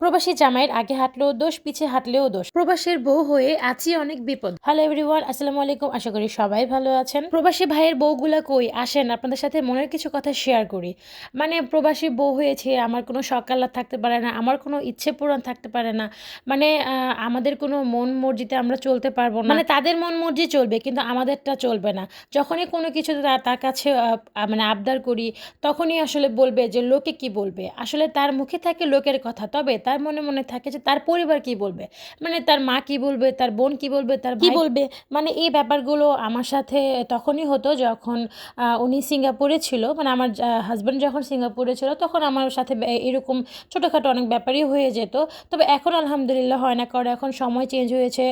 প্রবাসী জামাইয়ের আগে হাঁটলেও দোষ পিছে হাঁটলেও দোষ। প্রবাসীর বউ হয়ে আছি অনেক বিপদ। হ্যালো এভরিওয়ান আসসালামু আলাইকুম। আশা করি সবাই ভালো আছেন। প্রবাসী ভাইয়ের বউগুলা কই? আসেন আপনাদের সাথে মনের কিছু কথা শেয়ার করি। মানে প্রবাসী বউ হয়েছে আমার কোনো সকাল্লা থাকতে পারে না আমার কোনো ইচ্ছে পূরণ থাকতে পারে না। মানে আমাদের কোনো মন মর্জিতে আমরা চলতে পারব না। মানে তাদের মন মর্জি চলবে কিন্তু আমাদেরটা চলবে না। যখনই কোনো কিছু তার- কাছে মানে আবদার করি তখনই আসলে বলবে যে লোকে কি বলবে? আসলে তার মুখে থাকে লোকের কথা তবে তার মনে মনে থাকে যে তার পরিবার কি বলবে? মানে তার মা কি বলবে? তার বোন কি বলবে? তার কি বলবে? মানে এই ব্যাপারগুলো আমার সাথে তখনই হতো যখন উনি সিঙ্গাপুরে ছিল। মানে আমার হাজব্যান্ড যখন সিঙ্গাপুরে ছিল তখন আমার সাথে এরকম ছোটোখাটো অনেক ব্যাপারই হয়ে যেত। তবে এখন আলহামদুলিল্লাহ হয় না। কারণ এখন সময় চেঞ্জ হয়েছে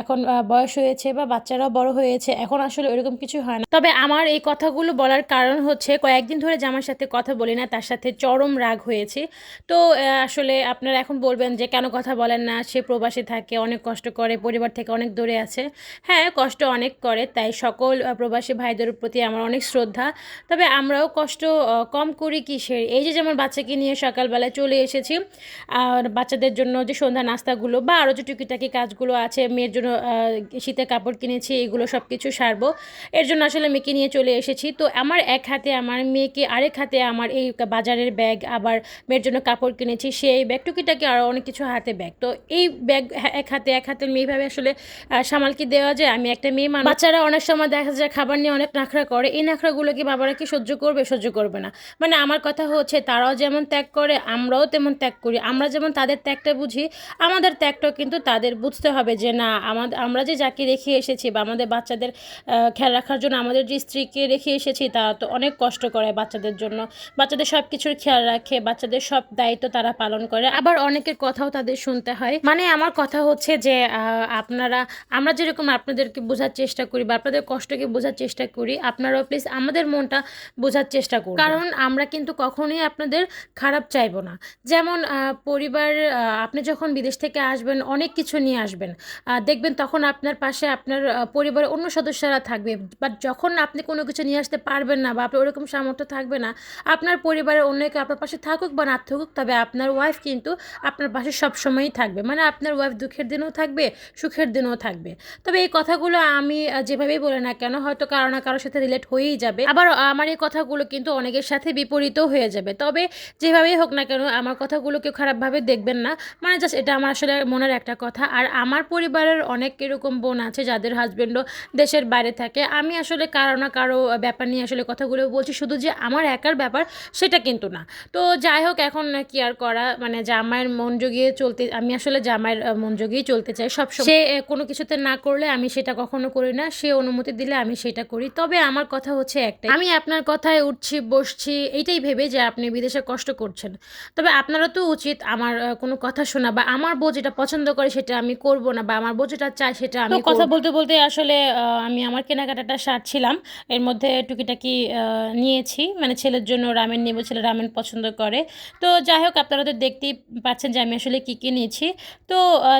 এখন বয়স হয়েছে বা বাচ্চারাও বড় হয়েছে। এখন আসলে ওইরকম কিছু হয় না। তবে আমার এই কথাগুলো বলার কারণ হচ্ছে কয়েকদিন ধরে যে আমার সাথে কথা বলি না তার সাথে চরম রাগ হয়েছে। তো আসলে আপনারা এখন বলবেন যে, কেন কথা বলেন না? সে প্রবাসী থাকে, অনেক কষ্ট করে, পরিবার থেকে অনেক দূরে আছে। হ্যাঁ কষ্ট অনেক করে, তাই সকল প্রবাসী ভাইদের প্রতি আমার অনেক শ্রদ্ধা। তবে আমরাও কষ্ট কম করি কিসের? এই যে যেমন বাচ্চাকে নিয়ে সকালবেলায় চলে এসেছি, আর বাচ্চাদের জন্য যে সন্ধ্যা নাস্তাগুলো বা আরও যে টুকিটাকি কাজগুলো আছে, মেয়ের জন্য শীতের কাপড় কিনেছি, এগুলো সব কিছু সারবো। এর জন্য আসলে মেয়েকে নিয়ে চলে এসেছি। তো আমার এক হাতে আমার মেয়েকে, আরেক হাতে আমার এই বাজারের ব্যাগ, আবার মেয়ের জন্য কাপড় কিনেছি, সেই ব্যাগ টুকিটাকি আরও অনেক কিছু হাতে ব্যাগ। তো এই ব্যাগ এক হাতে এক হাতে মেয়েভাবে আসলে আহ, সামাল কি দেওয়া যায়। আমি একটা মেয়ে মানুষ। বাচ্চারা অনেক সময় দেখা যায় খাবার নিয়ে অনেক নাখরা করে। এই নাখরাগুলো কি বাবারা কি সহ্য করবে? সহ্য করবে না। মানে আমার কথা হচ্ছে তারাও যেমন ত্যাগ করে আমরাও তেমন ত্যাগ করি। আমরা যেমন তাদের ত্যাগটা বুঝি আমাদের ত্যাগটাও কিন্তু তাদের বুঝতে হবে যে না আমাদের আমরা যে যাকে রেখে এসেছি বা আমাদের বাচ্চাদের খেয়াল রাখার জন্য আমাদের যে স্ত্রীকে রেখে এসেছি তারা তো অনেক কষ্ট করে বাচ্চাদের জন্য। বাচ্চাদের সব কিছুর খেয়াল রাখে বাচ্চাদের সব দায়িত্ব তারা পালন করে। আবার অনেকের কথাও তাদের শুনতে হয়। মানে আমার কথা হচ্ছে যে আপনারা, আমরা যেরকম আপনাদেরকে বোঝার চেষ্টা করি বা আপনাদের কষ্টকে বোঝার চেষ্টা করি, আপনারাও প্লিজ আমাদের মনটা বোঝার চেষ্টা করুন কারণ আমরা কিন্তু কখনোই আপনাদের খারাপ চাইব না। যেমন পরিবার আপনি যখন বিদেশ থেকে আসবেন, অনেক কিছু নিয়ে আসবেন দেখবেন তখন আপনার পাশে আপনার পরিবারের অন্য সদস্যরা থাকবে। বাট যখন আপনি কোনো কিছু নিয়ে আসতে পারবেন না বা আপনার ওরকম সামর্থ্য থাকবে না, আপনার পরিবারের অন্য কেউ আপনার পাশে থাকুক বা না থাকুক, তবে আপনার ওয়াইফ কিন্তু আপনার পাশে সবসময়ই থাকবে। মানে আপনার ওয়াইফ দুঃখের দিনও থাকবে, সুখের দিনও থাকবে। তবে এই কথাগুলো আমি যেভাবেই বলে না কেন, হয়তো কারও না কারোর সাথে রিলেট হয়েই যাবে। আবার আমার এই কথাগুলো কিন্তু অনেকের সাথে বিপরীতও হয়ে যাবে। তবে যেভাবেই হোক না কেন, আমার কথাগুলো কেউ খারাপভাবে দেখবেন না। মানে জাস্ট এটা আমার আসলে মনের একটা কথা। আর আমার পরিবারের অনেক এরকম বোন আছে, যাদের হাজব্যান্ডও দেশের বাইরে থাকে। আমি আসলে কারও না কারও ব্যাপার নিয়ে আসলে কথাগুলো বলছি। শুধু যে আমার একার ব্যাপার, সেটা কিন্তু না। তো যাই হোক, এখন কি আর করা? মানে জামাইয়ের মন জগিয়ে চলতে আমি আসলে জামাইয়ের মন জগিয়ে চলতে চাই সব সে কোনো কিছুতে না করলে আমি সেটা কখনো করি না। সে অনুমতি দিলে আমি সেটা করি। তবে আমার কথা হচ্ছে একটাই আমি আপনার কথায় উঠছি বসছি এইটাই ভেবে যে আপনি বিদেশে কষ্ট করছেন। তবে আপনারও তো উচিত আমার কোনো কথা শোনা বা আমার বউ যেটা পছন্দ করে সেটা আমি করব না বা আমার বউ যেটা চায় সেটা আমি কথা বলতে বলতে আসলে আমি আমার কেনাকাটাটা সারছিলাম। এর মধ্যে টুকিটাকি আহ, নিয়েছি। মানে ছেলের জন্য রামেন নেব ছেলে রামেন পছন্দ করে। তো যাই হোক আপনারা তো দেখতেই পাচ্ছেন যে আমি আসলে কী কী নিয়েছি তো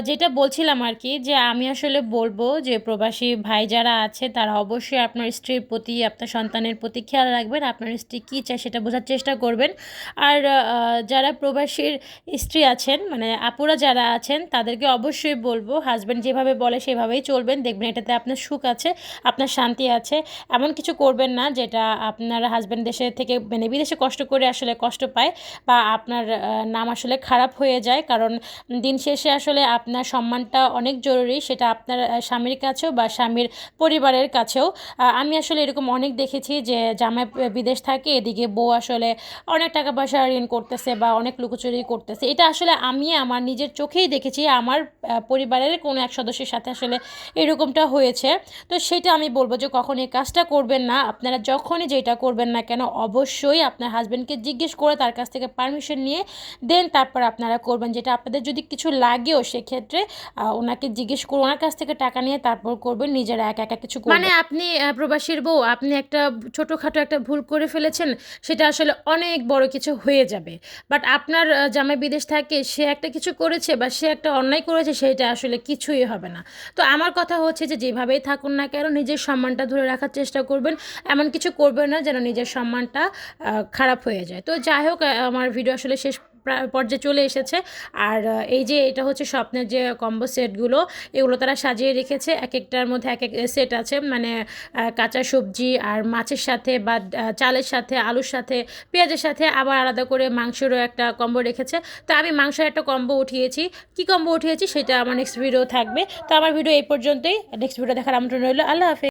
যেটা বলছিলাম আর কি যে আমি আসলে বলব যে প্রবাসী ভাই যারা আছে তারা অবশ্যই আপনার স্ত্রীর প্রতি, আপনার সন্তানের প্রতি খেয়াল রাখবেন, আপনার স্ত্রী কী চায় সেটা বোঝার চেষ্টা করবেন। আর যারা প্রবাসীর স্ত্রী আছেন মানে আপুরা যারা আছেন তাদেরকে অবশ্যই বলব হাজব্যান্ড যেভাবে বলে সেভাবেই চলবেন। দেখবেন এটাতে আপনার সুখ আছে, আপনার শান্তি আছে। এমন কিছু করবেন না যেটা আপনার হাজব্যান্ড দেশে থেকে মানে বিদেশে কষ্ট করে আসলে কষ্ট পায় বা আপনার নাম আসলে খারাপ হয়ে যায়। কারণ দিন শেষে আসলে আপনার সম্মানটা অনেক জরুরি, সেটা আপনার স্বামীর কাছেও বা স্বামীর পরিবারের কাছেও। আমি আসলে এরকম অনেক দেখেছি যে জামাই বিদেশ থাকে, এদিকে বউ আসলে অনেক টাকা পয়সা ঋণ করতেছে বা অনেক লুকোচুরি করতেছে। এটা আসলে আমি আমার নিজের চোখেই দেখেছি, আমার পরিবারের কোনো এক সদস্যের সাথে আসলে এরকমটা হয়েছে। তো সেটা আমি বলব যে কখন এই কাজটা করবেন না। আপনারা যখনই যেটা করবেন না কেন, অবশ্যই আপনার হাজব্যান্ডকে জিজ্ঞেস করে তার কাছ থেকে পারমিশন নিয়ে দেন, তারপর আপনারা করবেন, যেটা আপনাদের যদি কিছু লাগেও সেক্ষেত্রে ওনাকে জিজ্ঞেস করুন ওনার কাছ থেকে টাকা নিয়ে তারপর করবেন, নিজেরা একা একা কিছু মানে আপনি প্রবাসীর বউ, আপনি একটা ছোটোখাটো একটা ভুল করে ফেলেছেন, সেটা আসলে অনেক বড় কিছু হয়ে যাবে। বাট আপনার জামাই বিদেশ থাকে, সে একটা কিছু করেছে বা সে একটা অন্যায় করেছে, সেটা আসলে কিছুই হবে না। তো আমার কথা হচ্ছে যে, যেভাবেই থাকুন না কেন, নিজের সম্মানটা ধরে রাখার চেষ্টা করবেন। এমন কিছু করবেন না, যেন নিজের সম্মানটা খারাপ হয়ে যায়। তো যাই হোক আমার ভিডিও আসলে শেষ পর্যায়ে চলে এসেছে। আর এই যে এটা হচ্ছে স্বপ্নের যে কম্বো সেটগুলো এগুলো তারা সাজিয়ে রেখেছে। এক একটার মধ্যে এক এক সেট আছে। মানে কাঁচা সবজি আর মাছের সাথে বা চালের সাথে, আলুর সাথে, পেঁয়াজের সাথে আবার আলাদা করে মাংসেরও একটা কম্বো রেখেছে। তো আমি মাংসের একটা কম্বো উঠিয়েছি। কি কম্বো উঠিয়েছি সেটা আমার নেক্সট ভিডিও থাকবে। তো আমার ভিডিও এই পর্যন্তই। নেক্সট ভিডিও দেখার আমন্ত্রণ রইল। আল্লাহ হাফেজ।